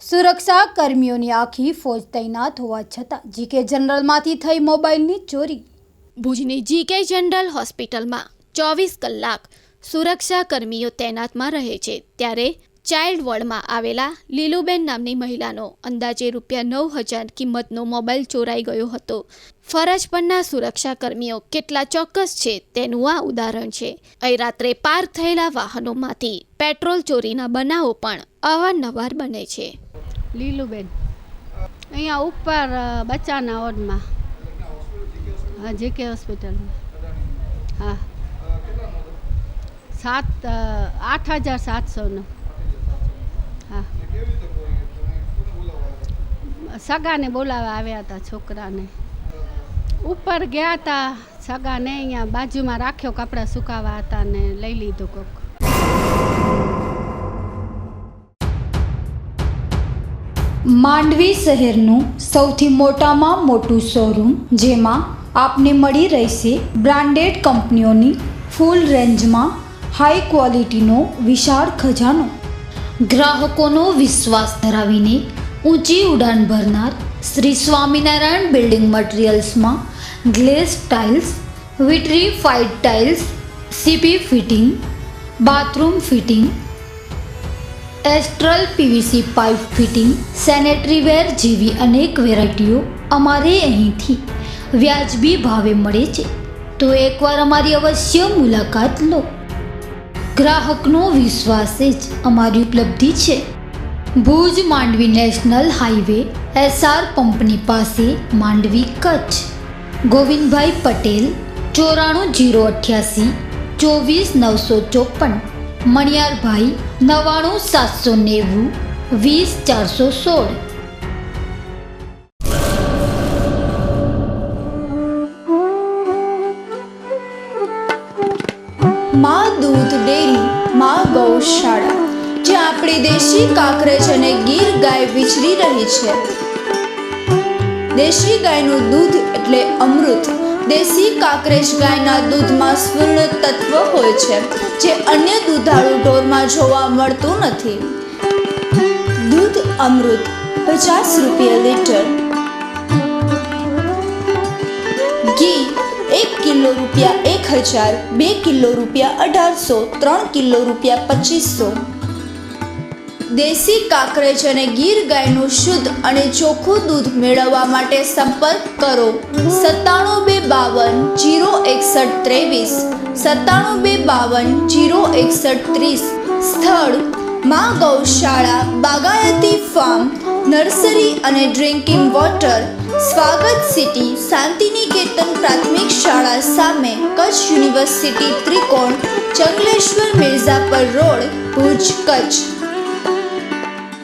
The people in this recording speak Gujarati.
સુરક્ષા કર્મીઓની આખી ફોજ તૈનાત હોવા છતાં જીકે જનરલમાંથી થઈ મોબાઈલની ચોરી. ભુજની જીકે જનરલ હોસ્પિટલમાં ચોવીસ કલાક સુરક્ષા કર્મીઓ તૈનાતમાં રહે છે. ત્યારે ચાઇલ્ડ વોર્ડમાં આવેલા લીલુબેન નામની મહિલાનો અંદાજે રૂપિયા નવ હજાર કિંમતનો મોબાઈલ ચોરાઈ ગયો હતો. ફરજ પરના સુરક્ષા કર્મીઓ કેટલા ચોક્કસ છે તેનું આ ઉદાહરણ છે. અહીં રાત્રે પાર્ક થયેલા વાહનોમાંથી પેટ્રોલ ચોરીના બનાવો પણ અવારનવાર બને છે. લીલુબેન. અહીંયા ઉપર બચ્ચાના વોર્ડમાં. હા, જેકે હોસ્પિટલમાં. હા. સાત આઠ હજાર સાતસોનો. હા. સગાને બોલાવવા આવ્યા હતા છોકરાને. ઉપર ગયા હતા, સગાને અહીંયા બાજુમાં રાખ્યો કપડાં સુકાવા હતા ને લઈ લીધું કોક. માંડવી શહેરનું સૌથી મોટામાં મોટું શોરૂમ, જેમાં આપને મળી રહેશે બ્રાન્ડેડ કંપનીઓની ફૂલ રેન્જમાં હાઈ ક્વોલિટીનો વિશાળ ખજાનો. ગ્રાહકોનો વિશ્વાસ ધરાવીને ઊંચી ઉડાન ભરનાર Shri Swaminarayan building મટીરિયલ્સમાં glass tiles vitrified tiles, C P fitting, bathroom fitting Astral P V C pipe fitting, sanitary ware જેવી અનેક વેરાયટીઓ અમારે અહીંથી વ્યાજબી ભાવે મળે છે. તો એકવાર અમારી અવશ્ય મુલાકાત લો. ગ્રાહકનો વિશ્વાસ જ અમારી ઉપલબ્ધિ છે. Bhuj Mandvi national highway S R પંપની પાસે માંડવી કચ્છ. ગોવિંદભાઈ પટેલ, ચોરાણું જીરો અઠ્યાસી, ચોવીસ નવસો ચોપન. મણિયારભાઈ નવ્વાણું સાતસો નેવું, વીસ ચારસો સોળ. માં દૂધ ડેરી, માં ગૌશાળા જ્યાં આપણી દેશી કાકરેજ અને ગીર ગાય વિચરી રહી છે. દેશી ગાયનું દૂધ એટલે અમૃત. દેશી કાકરેજ ગાયના દૂધમાં સ્વર્ણ તત્વ હોય છે, જે અન્ય દૂધાળુ ઢોરમાં જોવા મળતું નથી. દૂધ અમૃત, પચાસ રૂપિયા લીટર. ઘી, એક કિલો રૂપિયા એક હજાર, બે કિલો રૂપિયા અઢારસો, ત્રણ કિલો રૂપિયા પચીસો. દેશી કાંકરેજ અને ગીર ગાયનું શુદ્ધ અને ચોખ્ખું દૂધ મેળવવા માટે સંપર્ક કરો. જીરો એકસઠ ત્રેવીસ સત્તાણું બે બાવન, જીરો એકસઠ ત્રીસ. સ્થળ, મા ગૌશાળા બાગાયતી ફાર્મ, નર્સરી અને drinking water. Swagat city, Shantiniketan પ્રાથમિક શાળા સામે કચ્છ યુનિવર્સિટી ત્રિકોણ, ચંગલેશ્વર મિર્ઝાપર રોડ, ભુજ કચ્છ.